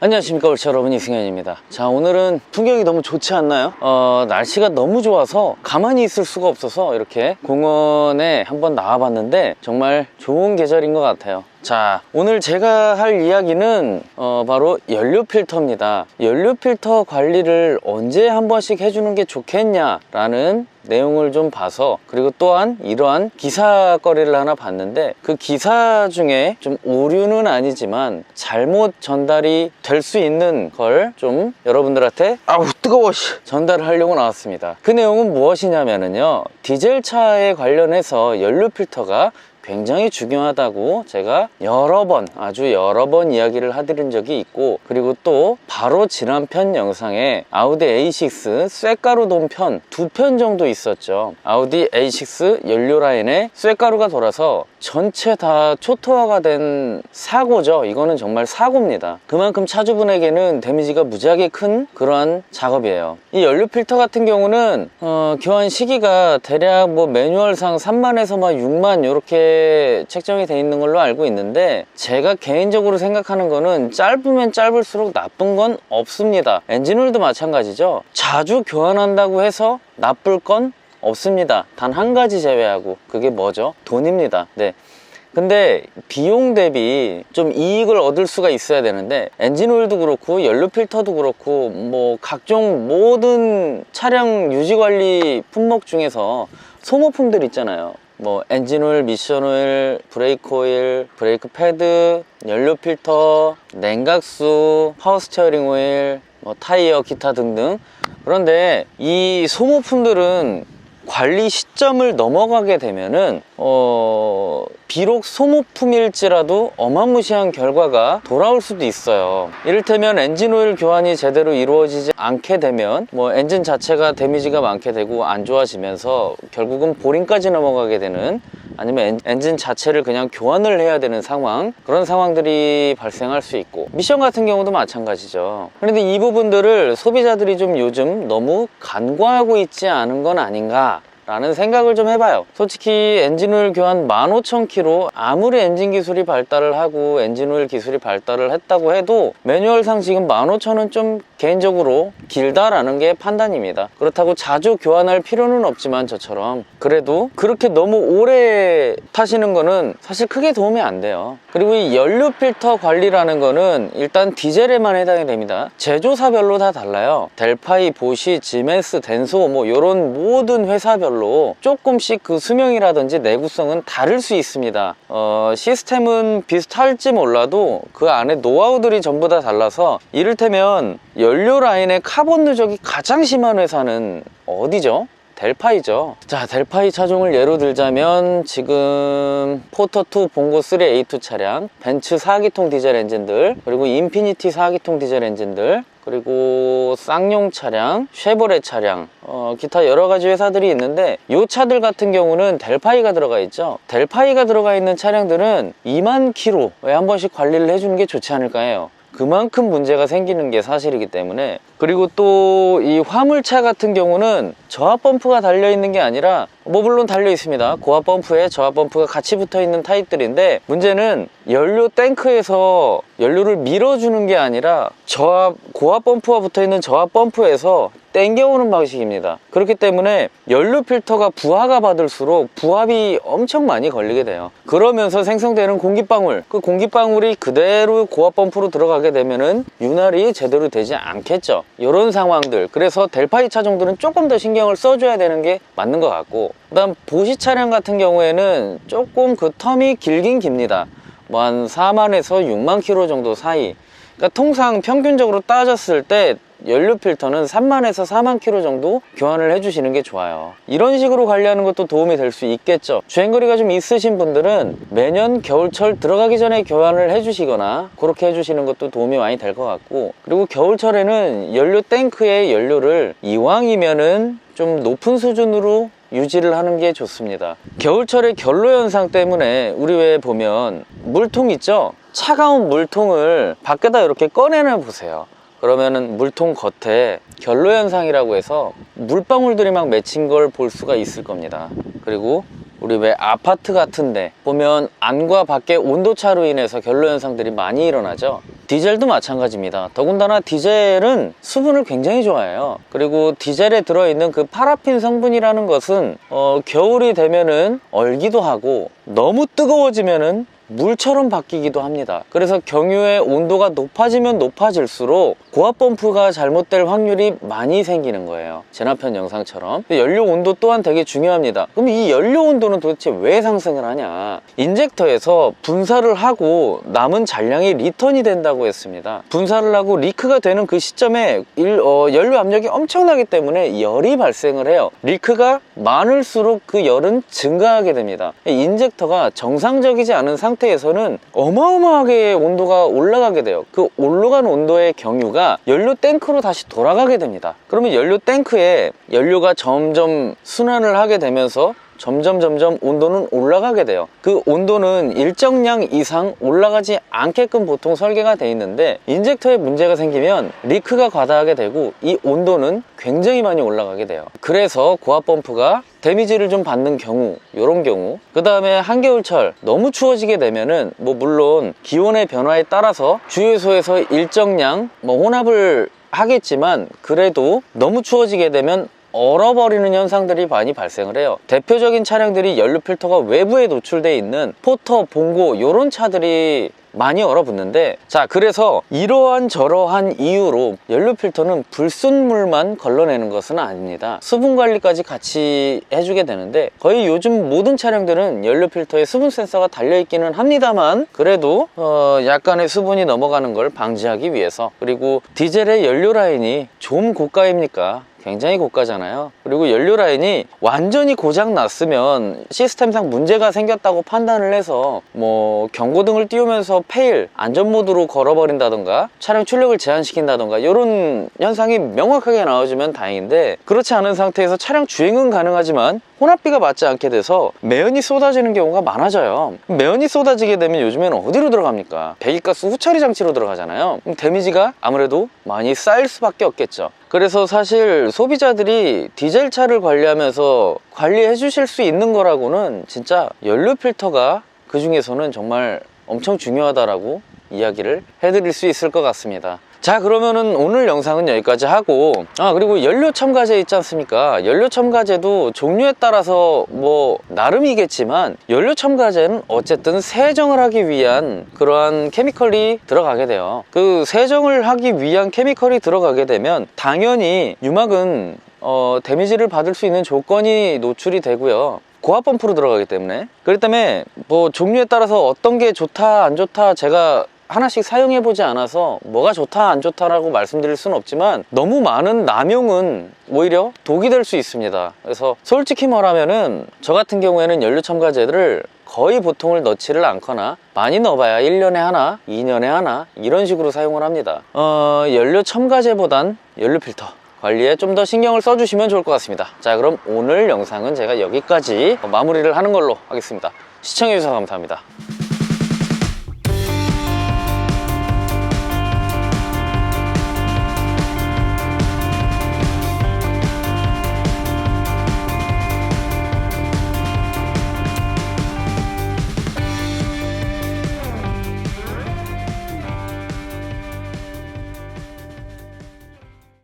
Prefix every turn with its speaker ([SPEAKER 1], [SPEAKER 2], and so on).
[SPEAKER 1] 안녕하십니까 올치 여러분 이승현입니다 자 오늘은 풍경이 너무 좋지 않나요? 어 날씨가 너무 좋아서 가만히 있을 수가 없어서 이렇게 공원에 한번 나와봤는데 정말 좋은 계절인 것 같아요 자 오늘 제가 할 이야기는 어, 바로 연료 필터입니다. 연료 필터 관리를 언제 한 번씩 해주는 게 좋겠냐 라는 내용을 좀 봐서 그리고 또한 이러한 기사거리를 하나 봤는데 그 기사 중에 좀 오류는 아니지만 잘못 전달이 될 수 있는 걸 좀 여러분들한테 아우 뜨거워 씨, 전달을 하려고 나왔습니다. 그 내용은 무엇이냐면요 디젤 차에 관련해서 연료 필터가 굉장히 중요하다고 제가 여러 번 아주 여러 번 이야기를 해드린 적이 있고 그리고 또 바로 지난 편 영상에 아우디 A6 쇳가루 돈편 두 편 정도 있었죠. 아우디 A6 연료 라인에 쇳가루가 돌아서 전체 다 초토화가 된 사고죠. 이거는 정말 사고입니다. 그만큼 차주분에게는 데미지가 무지하게 큰 그러한 작업이에요. 이 연료 필터 같은 경우는 어, 교환 시기가 대략 뭐 매뉴얼상 3만에서 막 6만 이렇게 책정이 돼 있는 걸로 알고 있는데 제가 개인적으로 생각하는 거는 짧으면 짧을수록 나쁜 건 없습니다. 엔진오일도 마찬가지죠. 자주 교환한다고 해서 나쁠 건 없습니다. 단 한 가지 제외하고 그게 뭐죠? 돈입니다. 네. 근데 비용 대비 좀 이익을 얻을 수가 있어야 되는데 엔진 오일도 그렇고 연료 필터도 그렇고 뭐 각종 모든 차량 유지 관리 품목 중에서 소모품들 있잖아요 뭐 엔진 오일, 미션 오일, 브레이크 오일, 브레이크 패드, 연료 필터, 냉각수, 파워 스티어링 오일, 뭐 타이어, 기타 등등. 그런데 이 소모품들은 관리 시점을 넘어가게 되면은 어 비록 소모품일지라도 어마무시한 결과가 돌아올 수도 있어요. 이를테면 엔진 오일 교환이 제대로 이루어지지 않게 되면 뭐 엔진 자체가 데미지가 많게 되고 안 좋아지면서 결국은 보링까지 넘어가게 되는 아니면 엔- 엔진 자체를 그냥 교환을 해야 되는 상황 그런 상황들이 발생할 수 있고. 미션 같은 경우도 마찬가지죠. 그런데 이 부분들을 소비자들이 좀 요즘 너무 간과하고 있지 않은 건 아닌가 라는 생각을 좀 해봐요. 솔직히 엔진오일 교환 15,000km 아무리 엔진 기술이 발달을 하고 엔진오일 기술이 발달을 했다고 해도 매뉴얼상 지금 15,000은 좀 개인적으로 길다라는 게 판단입니다. 그렇다고 자주 교환할 필요는 없지만 저처럼 그래도 그렇게 너무 오래 타시는 거는 사실 크게 도움이 안 돼요. 그리고 이 연료 필터 관리라는 거는 일단 디젤에만 해당이 됩니다. 제조사별로 다 달라요. 델파이, 보시, 지멘스, 덴소 뭐 이런 모든 회사별로 조금씩 그 수명이라든지 내구성은 다를 수 있습니다 어, 시스템은 비슷할지 몰라도 그 안에 노하우들이 전부 다 달라서 이를테면 연료 라인의 카본 누적이 가장 심한 회사는 어디죠? 델파이죠. 자, 델파이 차종을 예로 들자면 지금 포터2 봉고 3 A2 차량, 벤츠 4기통 디젤 엔진들, 그리고 인피니티 4기통 디젤 엔진들, 그리고 쌍용 차량, 쉐보레 차량, 어, 기타 여러 가지 회사들이 있는데 이 차들 같은 경우는 델파이가 들어가 있죠. 델파이가 들어가 있는 차량들은 2만 킬로에 한 번씩 관리를 해주는 게 좋지 않을까 해요. 그만큼 문제가 생기는 게 사실이기 때문에. 그리고 또 이 화물차 같은 경우는 저압 펌프가 달려 있는 게 아니라 뭐 물론 달려 있습니다. 고압 펌프에 저압 펌프가 같이 붙어 있는 타입들인데 문제는 연료 탱크에서 연료를 밀어주는 게 아니라 저압 고압 펌프가 붙어 있는 저압 펌프에서 땡겨오는 방식입니다. 그렇기 때문에 연료 필터가 부하가 받을수록 부합이 엄청 많이 걸리게 돼요. 그러면서 생성되는 공기방울. 그 공기방울이 그대로 고압 펌프로 들어가게 되면은 윤활이 제대로 되지 않겠죠. 이런 상황들. 그래서 델파이 차종들은 조금 더 신경을 써줘야 되는 게 맞는 것 같고. 그 다음 보시 차량 같은 경우에는 조금 그 텀이 길긴 깁니다. 뭐 한 4만에서 6만 킬로 정도 사이. 그러니까 통상 평균적으로 따졌을 때 연료 필터는 3만에서 4만 킬로 정도 교환을 해주시는 게 좋아요. 이런 식으로 관리하는 것도 도움이 될 수 있겠죠. 주행거리가 좀 있으신 분들은 매년 겨울철 들어가기 전에 교환을 해주시거나 그렇게 해주시는 것도 도움이 많이 될 것 같고 그리고 겨울철에는 연료 탱크의 연료를 이왕이면은 좀 높은 수준으로 유지를 하는 게 좋습니다. 겨울철의 결로 현상 때문에 우리 왜 보면 물통 있죠? 차가운 물통을 밖에다 이렇게 꺼내내 보세요 그러면은 물통 겉에 결로 현상이라고 해서 물방울들이 막 맺힌 걸 볼 수가 있을 겁니다 그리고 우리 왜 아파트 같은데 보면 안과 밖의 온도차로 인해서 결로 현상들이 많이 일어나죠. 디젤도 마찬가지입니다. 더군다나 디젤은 수분을 굉장히 좋아해요. 그리고 디젤에 들어있는 그 파라핀 성분이라는 것은 어, 겨울이 되면은 얼기도 하고 너무 뜨거워지면은 물처럼 바뀌기도 합니다. 그래서 경유의 온도가 높아지면 높아질수록 고압 펌프가 잘못될 확률이 많이 생기는 거예요. 제나편 영상처럼. 연료 온도 또한 되게 중요합니다. 그럼 이 연료 온도는 도대체 왜 상승을 하냐? 인젝터에서 분사를 하고 남은 잔량이 리턴이 된다고 했습니다. 분사를 하고 리크가 되는 그 시점에 일- 어, 연료 압력이 엄청나기 때문에 열이 발생을 해요. 리크가 많을수록 그 열은 증가하게 됩니다. 인젝터가 정상적이지 않은 상태 에서는 어마어마하게 온도가 올라가게 돼요. 그 올라간 온도의 경유가 연료 탱크로 다시 돌아가게 됩니다. 그러면 연료 탱크에 연료가 점점 순환을 하게 되면서 점점 점점 온도는 올라가게 돼요. 그 온도는 일정량 이상 올라가지 않게끔 보통 설계가 돼 있는데 인젝터에 문제가 생기면 리크가 과다하게 되고 이 온도는 굉장히 많이 올라가게 돼요. 그래서 고압 펌프가 데미지를 좀 받는 경우 이런 경우 그 다음에 한겨울철 너무 추워지게 되면은 뭐 물론 기온의 변화에 따라서 주유소에서 일정량 뭐 혼합을 하겠지만 그래도 너무 추워지게 되면 얼어버리는 현상들이 많이 발생을 해요. 대표적인 차량들이 연료 필터가 외부에 노출되어 있는 포터, 봉고 이런 차들이 많이 얼어붙는데 자 그래서 이러한 저러한 이유로 연료 필터는 불순물만 걸러내는 것은 아닙니다 수분 관리까지 같이 해주게 되는데 거의 요즘 모든 차량들은 연료 필터에 수분 센서가 달려 있기는 합니다만 그래도 어, 약간의 수분이 넘어가는 걸 방지하기 위해서 그리고 디젤의 연료 라인이 좀 고가입니까 굉장히 고가잖아요. 그리고 연료 라인이 완전히 고장 났으면 시스템상 문제가 생겼다고 판단을 해서 뭐 경고등을 띄우면서 페일 안전 모드로 걸어버린다던가 차량 출력을 제한시킨다던가 이런 현상이 명확하게 나와주면 다행인데 그렇지 않은 상태에서 차량 주행은 가능하지만 혼합비가 맞지 않게 돼서 매연이 쏟아지는 경우가 많아져요. 매연이 쏟아지게 되면 요즘에는 어디로 들어갑니까? 배기가스 후처리 장치로 들어가잖아요. 데미지가 아무래도 많이 쌓일 수밖에 없겠죠. 그래서 사실 소비자들이 디젤 차를 관리하면서 관리해 주실 수 있는 거라고는 진짜 연료 필터가 그 중에서는 정말 엄청 중요하다라고 이야기를 해드릴 수 있을 것 같습니다. 자 그러면은 오늘 영상은 여기까지 하고 아 그리고 연료 첨가제 있지 않습니까? 연료 첨가제도 종류에 따라서 뭐 나름이겠지만 연료 첨가제는 어쨌든 세정을 하기 위한 그러한 케미컬이 들어가게 돼요. 그 세정을 하기 위한 케미컬이 들어가게 되면 당연히 유막은 어, 데미지를 받을 수 있는 조건이 노출이 되고요. 고압 펌프로 들어가기 때문에. 그렇기 때문에 뭐 종류에 따라서 어떤 게 좋다 안 좋다 제가 하나씩 사용해 보지 않아서 뭐가 좋다 안 좋다라고 말씀드릴 수는 없지만 너무 많은 남용은 오히려 독이 될 수 있습니다. 그래서 솔직히 말하면은 저 같은 경우에는 연료 첨가제를 거의 보통을 넣지를 않거나 많이 넣어봐야 1년에 하나, 2년에 하나 이런 식으로 사용을 합니다. 어, 연료 첨가제보단 연료 필터 관리에 좀 더 신경을 써주시면 좋을 것 같습니다. 자 그럼 오늘 영상은 제가 여기까지 마무리를 하는 걸로 하겠습니다. 시청해주셔서 감사합니다